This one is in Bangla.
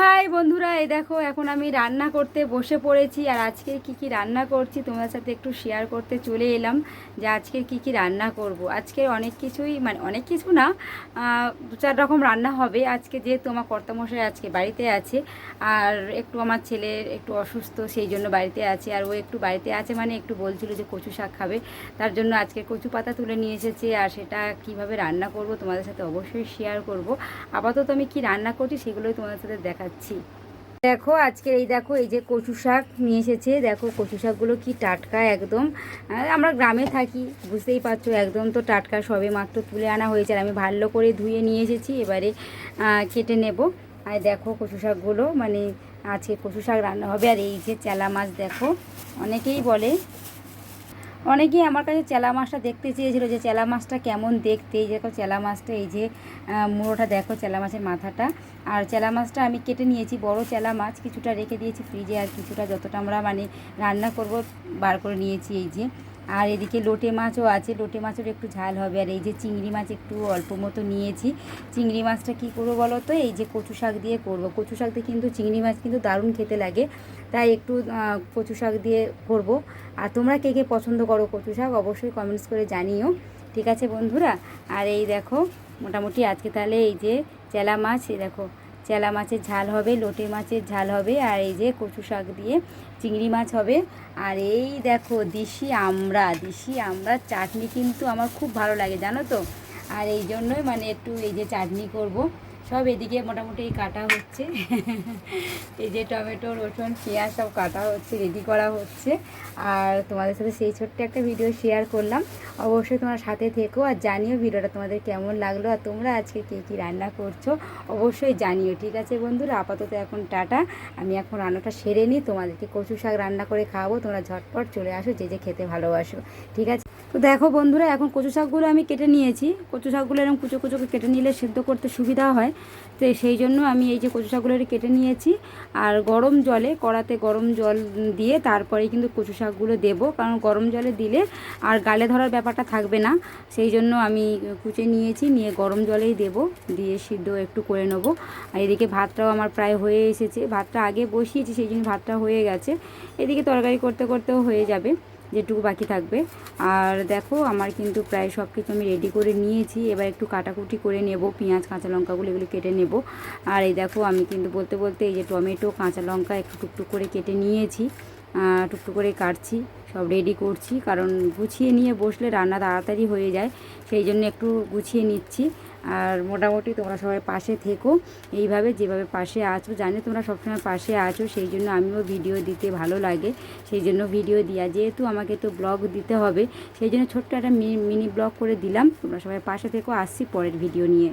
হাই বন্ধুরা, এই দেখো, এখন আমি রান্না করতে বসে পড়েছি আর আজকে কি কি রান্না করছি তোমাদের সাথে একটু শেয়ার করতে চলে এলাম যে আজকে কি কি রান্না করব। আজকে অনেক কিছুই মানে অনেক কিছু না দু চার রকম রান্না হবে। আজকে যেহেতু আমার কর্তামশাই আজকে বাড়িতে আছে আর একটু আমার ছেলের একটু অসুস্থ, সেই জন্য বাড়িতে আছে আর ও একটু বাড়িতে আছে মানে একটু বলছিল যে কচু শাক খাবে। তার জন্য আজকে কচু পাতা তুলে নিয়ে এসেছে আর সেটা কীভাবে রান্না করব তোমাদের সাথে অবশ্যই শেয়ার করব। আপাতত আমি কি রান্না করছি সেগুলোই তোমাদের সাথে দেখাচ্ছি দেখো, আজকে এই দেখো, এই যে কচু শাক নিয়ে এসেছে। দেখো, কচু শাকগুলো কি টাটকা একদম। আমরা গ্রামে থাকি, বুঝতেই পারছ, একদম তো টাটকা সবে মাত্র তুলে আনা হয়েছে। আর আমি ভালো করে ধুয়ে নিয়ে এসেছি, এবারে কেটে নেব। আর দেখো, কচু শাকগুলো মানে আজকে কচু শাক রান্না হবে। আর এই যে চেলা মাছ, দেখো, অনেকেই বলে অনেকেই আমার কাছে চেলা মাছটা দেখতে চেয়েছিল যে চেলা মাছটা কেমন দেখতে। এই দেখো চেলা মাছটা, এই যে মুড়োটা দেখো, চেলা মাছের মাথাটা। আর চেলা মাছটা আমি কেটে নিয়েছি, বড় চেলা মাছ, কিছুটা রেখে দিয়েছি ফ্রিজে আর কিছুটা যতটা আমরা মানে রান্না করব বার করে নিয়েছি এই যে। আর এদিকে লোটে মাছও আছে, লোটে মাছের একটু ঝাল হবে। আর এই যে চিংড়ি মাছ একটু অল্প মতো নিয়েছি। চিংড়ি মাছটা কী করব বলো তো? এই যে কচু শাক দিয়ে করব। কচু শাক দিয়ে কিন্তু চিংড়ি মাছ কিন্তু দারুণ খেতে লাগে। তাই একটু কচু শাক দিয়ে করব। আর তোমরা কে কে পছন্দ করো কচু শাক অবশ্যই কমেন্টস করে জানিও। ঠিক আছে বন্ধুরা? আর এই দেখো, মোটামুটি আজকে তাহলে এই যে চেলা মাছ, এই দেখো চেলা মাছের ঝাল হবে, লোটে মাছের ঝাল হবে, আর এই যে কচু শাক দিয়ে চিংড়ি মাছ হবে। আর এই দেখো দেশি আমরা দেশি আমরা চাটনি কিন্তু আমার খুব ভালো লাগে, জানো তো? আর এই জন্যই মানে একটু এই যে চাটনি করব। সব এদিকে মোটামুটি কাটা হচ্ছে। এই যে টমেটো, রসুন, পেঁয়াজ সব কাটা হচ্ছে রেডি করা হচ্ছে। আর তোমাদের সাথে সেই ছোট্ট একটা ভিডিও শেয়ার করলাম। অবশ্যই তোমার সাথে থেকো আর জানিও ভিডিওটা তোমাদের কেমন লাগল আর তোমরা আজকে কে, কী রান্না করছ। অবশ্যই জানিও, ঠিক আছে বন্ধুরা? আপাতত এখন টাটা। আমি এখন রান্নাটা সেরে নিই। তোমাদেরকে কচু শাক রান্না করে খাওয়াবো। তোমরা ঝটপট চলে আসো, যে যে খেতে ভালোবাসো। ঠিক আছে? তো দেখো বন্ধুরা, এখন কচু শাকগুলো আমি কেটে নিয়েছি। কচু শাকগুলো এরকম কুচো কুচো কেটে নিলে সিদ্ধ করতে সুবিধা হয়। তো সেই জন্য আমি এই যে কচু শাকগুলো কেটে নিয়েছি। আর গরম জলে, কড়াতে গরম জল দিয়ে তারপরে কিন্তু কচু শাকগুলো দেবো। কারণ গরম জলে দিলে আর গালে ধরার ব্যাপারটা থাকবে না। সেই জন্য আমি কুচে নিয়েছি, নিয়ে গরম জলেই দেব। দিয়ে সিদ্ধ একটু করে নেব। আর এদিকে ভাতটাও আমার প্রায় হয়ে এসেছে। ভাতটা আগে বসিয়েছি, সেই জন্য ভাতটা হয়ে গেছে। এদিকে তরকারি করতে করতেও হয়ে যাবে। যেটুকু বাকি থাকবে। আর দেখো, আমার কিন্তু প্রায় সব কিছু আমি রেডি করে নিয়েছি। এবার একটু কাটাকুটি করে নেব, পেঁয়াজ, কাঁচা লঙ্কাগুলো এগুলো কেটে নেব। আর এই দেখো, আমি কিন্তু বলতে বলতে এই যে টমেটো, কাঁচা লঙ্কা একটু টুকটুক করে কেটে নিয়েছি। টুকটুক করে কাটছি, সব রেডি করছি। কারণ গুছিয়ে নিয়ে বসলে রান্না তাড়াতাড়ি হয়ে যায়। সেই জন্য একটু গুছিয়ে নিচ্ছি। আর মোটামুটি তোমরা সবাই পাশে থেকো। এইভাবে যেভাবে পাশে আছো, জানে তোমরা সবসময় পাশে আছো, সেই জন্য আমিও ভিডিও দিতে ভালো লাগে। সেই জন্য ভিডিও দেওয়া যেহেতু আমাকে তো ব্লগ দিতে হবে, সেই জন্য ছোট্ট একটা মিনি ব্লগ করে দিলাম। তোমরা সবাই পাশে থেকো, আসছি পরের ভিডিও নিয়ে।